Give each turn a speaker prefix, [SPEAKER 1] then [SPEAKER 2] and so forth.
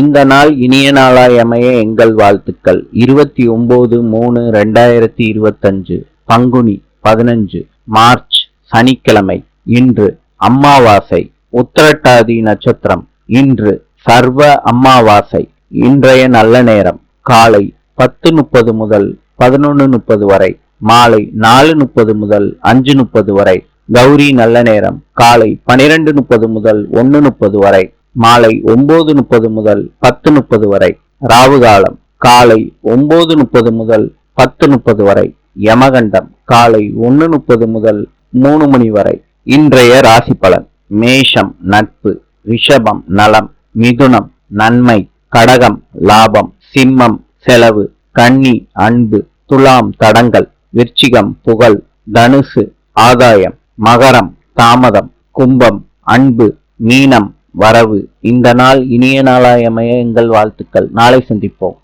[SPEAKER 1] இந்த நாள் இனிய நாளாய் அமைய எங்கள் வாழ்த்துக்கள். இருபத்தி ஒன்பது மூணு ரெண்டாயிரத்தி இருபத்தஞ்சு பங்குனி பதினஞ்சு மார்ச் சனிக்கிழமை. இன்று அம்மாவாசை உத்திரட்டாதி நட்சத்திரம். இன்று சர்வ அம்மாவாசை இன்றைய நல்ல நேரம். காலை பத்து முப்பது முதல் பதினொன்று முப்பது வரை. மாலை நாலு முப்பது முதல் அஞ்சு முப்பது வரை. கௌரி நல்ல நேரம். காலை பனிரெண்டு முப்பது முதல் ஒன்று முப்பது வரை. மாலை ஒன்பது முப்பது முதல் பத்து முப்பது வரை. ராவு காலம் காலை ஒன்பது முப்பது முதல் பத்து முப்பது வரை. யமகண்டம் காலை ஒன்று முப்பது முதல் மூணு மணி வரை. இன்றைய ராசி பலன் மேஷம் நட்பு ரிஷபம் நலம் மிதுனம் நன்மை கடகம் லாபம் சிம்மம் செலவு கன்னி அன்பு துலாம் தடங்கள் விருச்சிகம் புகழ் தனுசு ஆதாயம் மகரம் தாமதம் கும்பம் அன்பு மீனம் வரவு. இந்த நாள் இனிய நாளாய் அமைய எங்கள் வாழ்த்துக்கள். நாளை சந்திப்போம்.